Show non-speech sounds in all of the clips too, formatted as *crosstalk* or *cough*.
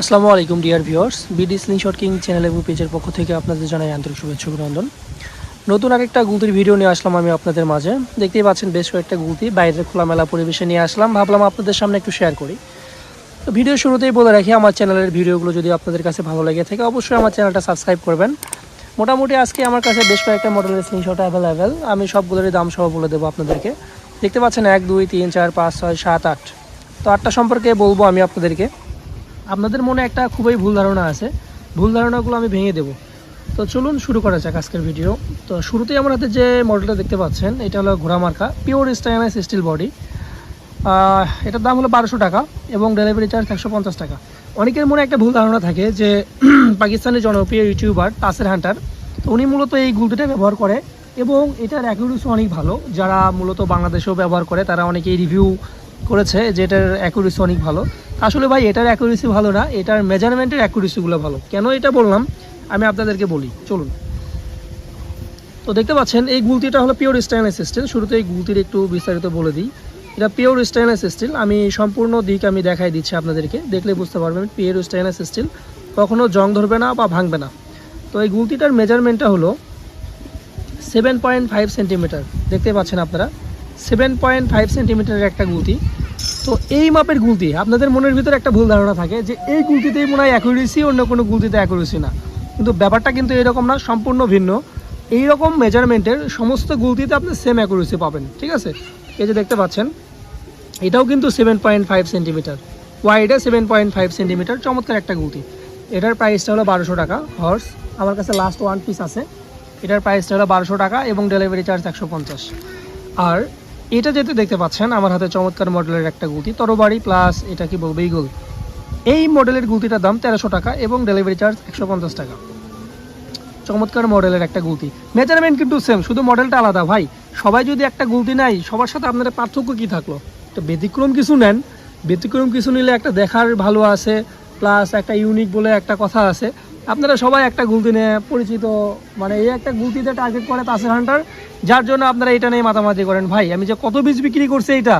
আসসালামু আলাইকুম, dear viewers. BD slingshot king channel এবং পেজের পক্ষ থেকে আপনাদের জানাই আন্তরিক শুভেচ্ছা অভিনন্দন। নতুন আরেকটা গুলতির ভিডিও নিয়ে আসলাম আমি আপনাদের মাঝে। দেখতেই পাচ্ছেন বেশ কয়েকটা গুলতি। বাইরের খোলামেলা পরিবেশে নিয়ে আসলাম। ভাবলাম আপনাদের সামনে একটু শেয়ার করি। তো ভিডিও শুরুতেই বলে রাখি, আমার চ্যানেলের ভিডিওগুলো যদি আপনাদের কাছে ভালো লেগে থাকে, অবশ্যই আমার চ্যানেলটা সাবস্ক্রাইব করবেন। মোটামুটি আজকে আমার কাছে বেশ কয়েকটা মডেলের স্লিং শট অ্যাভেলেবেল আমি সবগুলোরই দাম সহ বলে দেবো আপনাদেরকে। দেখতে পাচ্ছেন এক, দুই, তিন, চার, পাঁচ, ছয়, সাত, আট। তো আটটা সম্পর্কে বলব আমি আপনাদেরকে। আপনাদের মনে একটা খুবই ভুল ধারণা আছে। ভুল ধারণাগুলো আমি ভেঙে দেবো। তো চলুন শুরু করা যাক আজকের ভিডিও। তো শুরুতেই আমার হাতে যে মডেলটা দেখতে পাচ্ছেন, এটা হলো ঘোড়া মার্কা পিওর স্টাইনাস স্টিল বডি এটার দাম হলো বারোশো টাকা এবং ডেলিভারি চার্জ একশো পঞ্চাশ টাকা। অনেকের মনে একটা ভুল ধারণা থাকে যে *clears throat* পাকিস্তানের জনপ্রিয় ইউটিউবার তাসের হান্টার তো উনি মূলত এই গুলতিটা ব্যবহার করে এবং এটার অ্যাকুরেসি অনেক ভালো। যারা মূলত বাংলাদেশেও ব্যবহার করে, তারা অনেকেই রিভিউ করেছে যে এটার অ্যাকুরেসি অনেক ভালো। আসলে ভাই, এটার অ্যাকুরেসি ভালো না, এটার মেজারমেন্টের অ্যাকুরেসিগুলো ভালো। কেন এটা বললাম? আমি আপনাদেরকে বলি। চলুন। তো দেখতে পাচ্ছেন, এই গুলতিটা হলো পিওর স্টেনলেস স্টিল শুরুতে এই গুলতির একটু বিস্তারিত বলে দিই। এটা পিওর স্টেনলেস স্টিল আমি সম্পূর্ণ দিক আমি দেখাই দিচ্ছি আপনাদেরকে। দেখলে বুঝতে পারবেন পিওর স্টেনলেস স্টিল কখনো জং ধরবে না বা ভাঙবে না। তো এই গুলতিটার মেজারমেন্টটা হলো সেভেন পয়েন্ট ফাইভ সেন্টিমিটার দেখতে পাচ্ছেন আপনারা? সেভেন পয়েন্ট ফাইভ সেন্টিমিটারের একটা গুলতি। তো এই মাপের গুলতি, আপনাদের মনের ভিতরে একটা ভুল ধারণা থাকে যে এই গুলতিতেই মনে হয় অ্যাকুরেসি অন্য কোনো গুলতিতে অ্যাকুরেসি না। কিন্তু ব্যাপারটা কিন্তু এরকম না, সম্পূর্ণ ভিন্ন। এই রকম মেজারমেন্টের সমস্ত গুলতিতে আপনি সেম অ্যাকুরেসি পাবেন, ঠিক আছে? এই যে দেখতে পাচ্ছেন, এটাও কিন্তু সেভেন পয়েন্ট ফাইভ সেন্টিমিটার ওয়াইডে সেভেন পয়েন্ট ফাইভ সেন্টিমিটার চমৎকার একটা গুলতি। এটার প্রাইসটা হলো বারোশো টাকা। হর্স আমার কাছে লাস্ট ওয়ান পিস আছে। এটার প্রাইসটা হলো বারোশো টাকা এবং ডেলিভারি চার্জ একশো পঞ্চাশ। আর এটা যেতে দেখতে পাচ্ছেন, আমার হাতে চমৎকার মডেলের একটা গুলতি, তরবারি প্লাস এটা কি বলব ইগল এই মডেলের গুলতিটার দাম তেরোশো টাকা এবং ডেলিভারি চার্জ একশো পঞ্চাশ টাকা। চমৎকার মডেলের একটা গুলতি। মেজারমেন্ট কিন্তু সেম শুধু মডেলটা আলাদা, ভাই। সবাই যদি একটা গুলতি নেয়, সবার সাথে আপনাদের পার্থক্য কি থাকল? তো ব্যতিক্রম কিছু নেন, ব্যতিক্রম কিছু নিলে একটা দেখার ভালো আছে প্লাস একটা ইউনিক বলে একটা কথা আছে। আপনারা সবাই একটা গুলতি নিয়ে পরিচিত মানে এই একটা গুলতিতে টার্গেট করে তাসের হান্টার যার জন্য আপনারা এটা নিয়ে মাতামাতি করেন। ভাই, আমি যে কত বীজ বিক্রি করছি এটা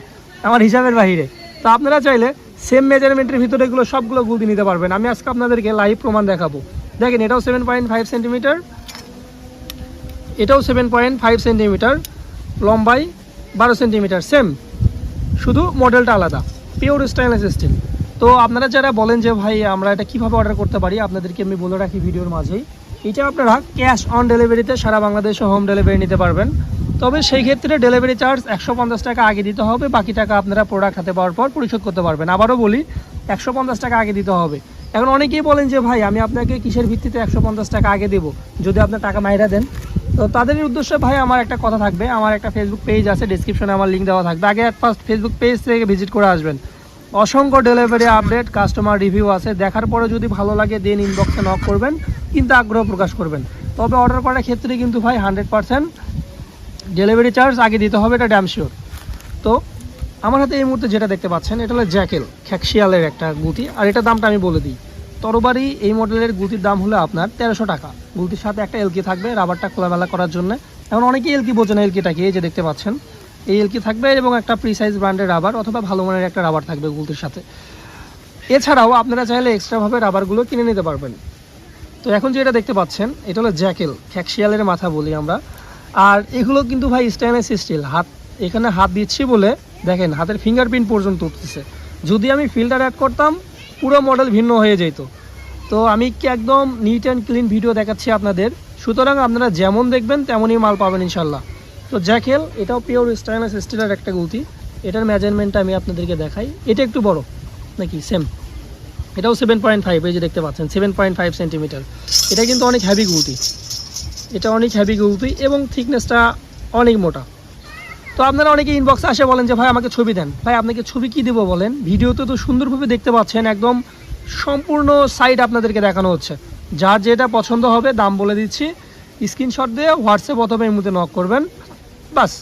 আমার হিসাবের বাহিরে। তো আপনারা চাইলে সেম মেজারমেন্টের ভিতরে এগুলো সবগুলো গুলতি নিতে পারবেন। আমি আজকে আপনাদেরকে লাইভ প্রমাণ দেখাবো। দেখেন, এটাও সেভেন পয়েন্ট ফাইভ সেন্টিমিটার এটাও সেভেন পয়েন্ট ফাইভ সেন্টিমিটার লম্বাই বারো সেন্টিমিটার সেম শুধু মডেলটা আলাদা পিওর স্টাইনলেস স্টিল তো আপনারা যারা বলেন যে, ভাই, আমরা এটা কীভাবে অর্ডার করতে পারি? আপনাদেরকে আমি বলে রাখি ভিডিওর মাঝেই। এটা আপনারা ক্যাশ অন ডেলিভারিতে সারা বাংলাদেশে হোম ডেলিভারি নিতে পারবেন। তবে সেই ক্ষেত্রে ডেলিভারি চার্জ একশো পঞ্চাশ টাকা আগে দিতে হবে। বাকি টাকা আপনারা প্রোডাক্ট হাতে পাওয়ার পর পরিশোধ করতে পারবেন। আবারও বলি, একশো পঞ্চাশ টাকা আগে দিতে হবে। এখন অনেকেই বলেন যে, ভাই, আমি আপনাকে কিসের ভিত্তিতে একশো পঞ্চাশ টাকা আগে দেবো? যদি আপনার টাকা মাইরা দেন। তো তাদের উদ্দেশ্যে, ভাই, আমার একটা কথা থাকবে। আমার একটা ফেসবুক পেজ আছে। ডিসক্রিপশনে আমার লিঙ্ক দেওয়া থাকবে। আগে ফার্স্ট ফেসবুক পেজ থেকে ভিজিট করে আসবেন। অসংখ্য ডেলিভারি আপডেট কাস্টমার রিভিউ আছে। দেখার পরে যদি ভালো লাগে দেন ইনবক্সে নক করবেন, কিন্তু আগ্রহ প্রকাশ করবেন। তবে অর্ডার করার ক্ষেত্রে কিন্তু ভাই হান্ড্রেড পার্সেন্ট ডেলিভারি চার্জ আগে দিতে হবে, এটা ড্যাম শিওর তো আমার হাতে এই মুহূর্তে যেটা দেখতে পাচ্ছেন, এটা হলো জ্যাকেল খ্যাকশিয়ালের একটা গুটি। আর এটার দামটা আমি বলে দিই, তরবারি এই মডেলের গুটির দাম হলো আপনার তেরোশো টাকা। গুটির সাথে একটা এলকি থাকবে, রাবারটা খোলামেলা করার জন্য। এখন অনেকেই এলকি বোঝে না এলকিটাকে এই যে দেখতে পাচ্ছেন এই এলকি থাকবে এবং একটা প্রিসাইজ ব্র্যান্ডের রাবার অথবা ভালো মানের একটা রাবার থাকবে গুলতির সাথে। এছাড়াও আপনারা চাইলে এক্সট্রাভাবে রাবারগুলো কিনে নিতে পারবেন। তো এখন যেটা দেখতে পাচ্ছেন, এটা হলো জ্যাকেল, খ্যাকশিয়ালের মাথা বলি আমরা। আর এগুলো কিন্তু ভাই স্টেনলেস স্টিল হাত, এখানে হাত দিচ্ছি বলে দেখেন হাতের ফিঙ্গারপ্রিন্ট পর্যন্ত উঠতেছে। যদি আমি ফিল্টার অ্যাড করতাম, পুরো মডেল ভিন্ন হয়ে যেত। তো আমি কি একদম নিট অ্যান্ড ক্লিন ভিডিও দেখাচ্ছি আপনাদের? সুতরাং আপনারা যেমন দেখবেন, তেমনই মাল পাবেন ইনশাল্লাহ তো জ্যাকেল, এটাও পিওর স্টেনলেস স্টিলের একটা গুলতি। এটার মেজারমেন্টটা আমি আপনাদেরকে দেখাই। এটা একটু বড়, নাকি সেম এটাও সেভেন পয়েন্ট ফাইভ এই যে দেখতে পাচ্ছেন সেভেন পয়েন্ট ফাইভ সেন্টিমিটার এটা কিন্তু অনেক হ্যাভি গুলতি। এটা অনেক হ্যাভি গুলতি এবং থিকনেসটা অনেক মোটা। তো আপনারা অনেকে ইনবক্সে আসে বলেন যে, ভাই, আমাকে ছবি দেন। ভাই, আপনাকে ছবি কি দেবো বলেন? ভিডিওতে তো সুন্দরভাবে দেখতে পাচ্ছেন, একদম সম্পূর্ণ সাইড আপনাদেরকে দেখানো হচ্ছে। যার যেটা পছন্দ হবে, দাম বলে দিচ্ছি। স্ক্রিনশট দিয়ে হোয়াটসঅ্যাপ অথবা এর মধ্যে নক করবেন। বাস।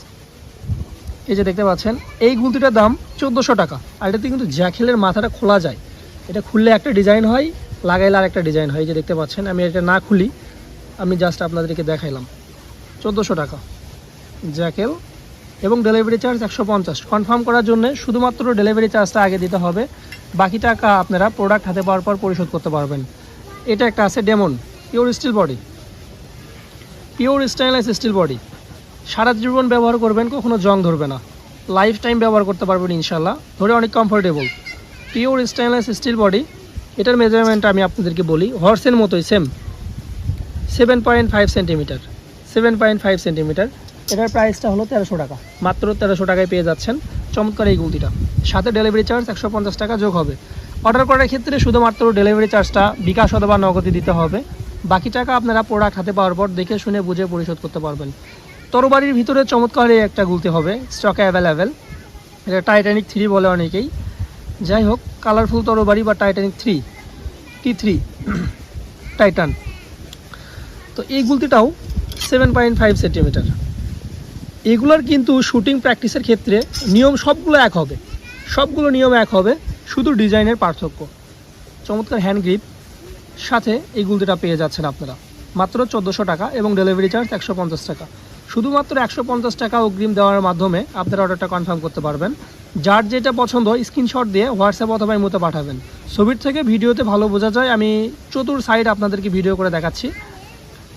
এই যে দেখতে পাচ্ছেন, এই গুলতিটার দাম চোদ্দোশো টাকা। আর এটাতে কিন্তু জ্যাকেলের মাথাটা খোলা যায়। এটা খুললে একটা ডিজাইন হয়, লাগাইলে আর একটা ডিজাইন হয়। এই যে দেখতে পাচ্ছেন, আমি এটা না খুলি, আমি জাস্ট আপনাদেরকে দেখাইলাম। চোদ্দোশো টাকা। জ্যাকেল এবং ডেলিভারি চার্জ একশো পঞ্চাশ। কনফার্ম করার জন্য শুধুমাত্র ডেলিভারি চার্জটা আগে দিতে হবে। বাকি টাকা আপনারা প্রোডাক্ট হাতে পাওয়ার পর পরিশোধ করতে পারবেন। এটা একটা আছে demon pure steel body pure stainless steel body সারা জীবন ব্যবহার করবেন, কখনো জং ধরবে না। লাইফ টাইম ব্যবহার করতে পারবেন ইনশাল্লাহ ধরে অনেক comfortable pure stainless steel body এটার মেজারমেন্ট আমি আপনাদেরকে বলি হর্সের মতোই same seven point five centimetre seven point five centimetre এটার প্রাইসটা হলো তেরোশো টাকা। মাত্র তেরোশো টাকায় পেয়ে যাচ্ছেন চমৎকার এই গুলতিটা। সাথে ডেলিভারি চার্জ একশো পঞ্চাশ টাকা যোগ হবে। অর্ডার করার ক্ষেত্রে শুধুমাত্র ডেলিভারি চার্জটা বিকাশ অথবা নগদে দিতে হবে। বাকি টাকা আপনারা প্রোডাক্ট হাতে পাওয়ার পর দেখে শুনে বুঝে পরিশোধ করতে পারবেন। তরবারির ভিতরে চমৎকার একটা গুলতে হবে স্টকে অ্যাভেলেবেল এটা টাইটানিক থ্রি বলে অনেকেই। যাই হোক কালারফুল তরবারি বা Titanic three T three Titan তো এই গুলতিটাও সেভেন পয়েন্ট ফাইভ সেন্টিমিটার এগুলোর কিন্তু শুটিং প্র্যাকটিসের ক্ষেত্রে নিয়ম সবগুলো এক হবে। সবগুলো নিয়ম এক হবে, শুধু ডিজাইনের পার্থক্য। চমৎকার হ্যান্ড গ্রিপ সাথে এই গুলতিটা পেয়ে যাচ্ছেন আপনারা। মাত্র চোদ্দোশো টাকা এবং ডেলিভারি চার্জ একশো পঞ্চাশ টাকা। শুধুমাত্র একশো পঞ্চাশ টাকা অগ্রিম দেওয়ার মাধ্যমে আপনারা অর্ডারটা কনফার্ম করতে পারবেন। যার যেটা পছন্দ স্ক্রিনশট দিয়ে হোয়াটসঅ্যাপ অথবা ইমোতে পাঠাবেন। ছবির থেকে ভিডিওতে ভালো বোঝা যায়, আমি চতুর সাইড আপনাদেরকে ভিডিও করে দেখাচ্ছি।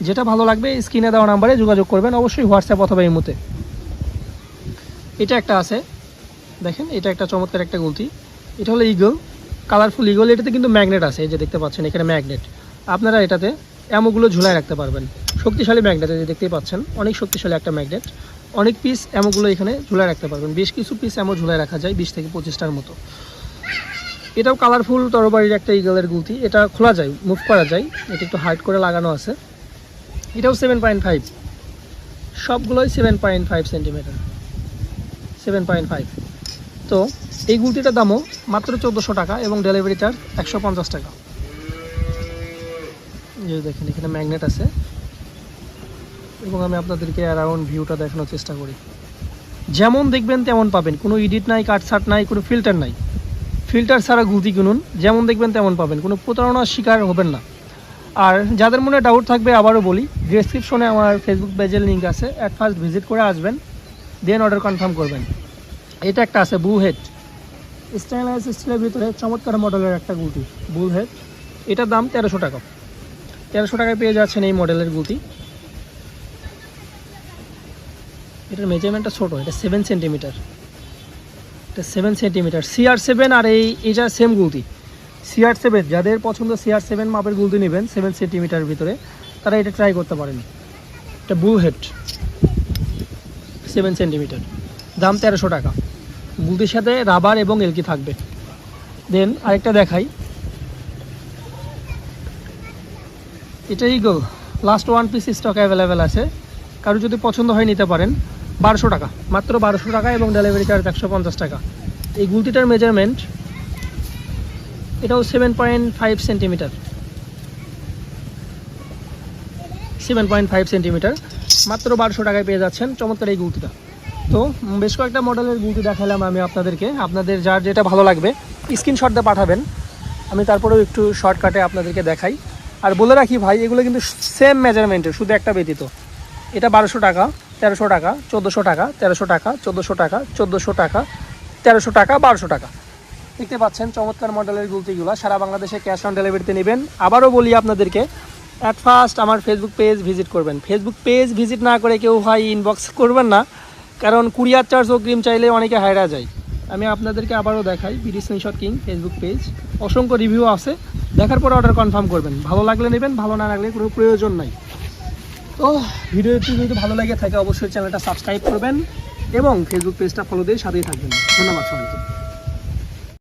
যেটা ভালো লাগবে স্ক্রিনে দেওয়া নাম্বারে যোগাযোগ করবেন, অবশ্যই হোয়াটসঅ্যাপ অথবা ইমোতে এটা একটা আছে। দেখেন, এটা একটা চমৎকার একটা গুলতি। এটা হলো ইগল কালারফুল ইগল এটাতে কিন্তু ম্যাগনেট আছে, এই যে দেখতে পাচ্ছেন, এখানে ম্যাগনেট আপনারা এটাতে অ্যামোগুলো ঝুলায় রাখতে পারবেন। শক্তিশালী ম্যাগনেট এই দেখতেই পাচ্ছেন। অনেক শক্তিশালী একটা ম্যাগনেট অনেক পিস অ্যামোগুলো এখানে ঝুলায় রাখতে পারবেন। বেশ কিছু পিস এমো ঝুলায় রাখা যায়, বিশ থেকে পঁচিশটার মতো। এটাও কালারফুল তরবারির একটা ইগলের গুলতি। এটা খোলা যায় মুভ করা যায়। এটা একটু হার্ড করে লাগানো আছে। এটাও সেভেন পয়েন্ট ফাইভ সবগুলোই seven point five centimetre seven point five তো এই গুলতিটার দামও মাত্র চোদ্দোশো টাকা এবং ডেলিভারি চার্জ একশো পঞ্চাশ টাকা। দেখেন, এখানে ম্যাগনেট আছে। এবং আমি আপনাদেরকে অ্যারাউন্ড ভিউটা দেখানোর চেষ্টা করি। যেমন দেখবেন তেমন পাবেন। কোনো এডিট নাই কাটসাট নাই, কোনো ফিল্টার নাই। ফিল্টার ছাড়া গুলতি কিনুন, যেমন দেখবেন তেমন পাবেন। কোনো প্রতারণার শিকার হবেন না। আর যাদের মনে ডাউট থাকবে, আবারও বলি ডিসক্রিপশনে আমার ফেসবুক পেজের লিঙ্ক আছে। অ্যাট ফার্স্ট ভিজিট করে আসবেন দেন অর্ডার কনফার্ম করবেন। এটা একটা আছে বু হেড স্টিলের ভিতরে চমৎকার মডেলের একটা গুলতি বুল হেড এটার দাম তেরোশো টাকা। তেরোশো টাকায় পেয়ে যাচ্ছেন এই মডেলের গুলতি। এটার মেজারমেন্টটা ছোটো, এটা সেভেন সেন্টিমিটার এটা সেভেন সেন্টিমিটার সিআর সেভেন আর এই এটা সেম গুলতি। সিআর সেভেন যাদের পছন্দ সিআর সেভেন মাপের গুলতি নেবেন সেভেন সেন্টিমিটার ভিতরে, তারা এটা ট্রাই করতে পারেন। এটা বুল হেড সেভেন সেন্টিমিটার দাম তেরোশো টাকা। গুলতির সাথে রাবার এবং এলকি থাকবে। দেন আরেকটা দেখাই। এটা eagle last one piece stock available আছে। কারও যদি পছন্দ হয় নিতে পারেন। বারোশো টাকা, মাত্র বারোশো টাকা এবং ডেলিভারি চার্জ একশো পঞ্চাশ টাকা। এই গুলতিটার মেজারমেন্ট এটাও seven point five centimetre seven point five centimetre মাত্র বারোশো টাকায় পেয়ে যাচ্ছেন চমৎকার এই গুলতিটা। তো বেশ কয়েকটা মডেলের গুলতি দেখালাম আমি আপনাদেরকে। আপনাদের যার যেটা ভালো লাগবে স্ক্রিনশট দিয়ে পাঠাবেন। আমি তারপরেও একটু শর্টকাটে আপনাদেরকে দেখাই। আর বলে রাখি ভাই, এগুলো কিন্তু সেম মেজারমেন্টের শুধু একটা ব্যতীত। এটা বারোশো টাকা। তেরোশো টাকা, চোদ্দোশো টাকা, তেরোশো টাকা, চোদ্দোশো টাকা চোদ্দোশো টাকা, তেরোশো টাকা, বারোশো টাকা। দেখতে পাচ্ছেন চমৎকার মডেলের গুলতিগুলো। সারা বাংলাদেশে ক্যাশ অন ডেলিভারিতে নেবেন। আবারও বলি আপনাদেরকে অ্যাট ফার্স্ট আমার ফেসবুক পেজ ভিজিট করবেন। ফেসবুক পেজ ভিজিট না করে কেউ ভাই ইনবক্স করবেন না, কারণ কুরিয়ার চার্জ অগ্রিম চাইলে অনেকে হায়রা যায়। আমি আপনাদেরকে আবারও দেখাই BD screenshot king Facebook page অসংখ্য রিভিউ আছে। দেখার পর অর্ডার কনফার্ম করবেন। ভালো লাগলে নেবেন, ভালো না লাগলে কোনো প্রয়োজন নাই। তো ভিডিওটি যদি ভালো লাগে থাকে অবশ্যই চ্যানেলটা সাবস্ক্রাইব করবেন এবং ফেসবুক পেজটা ফলো দিয়ে সাথেই থাকবেন। ধন্যবাদ সবাইকে।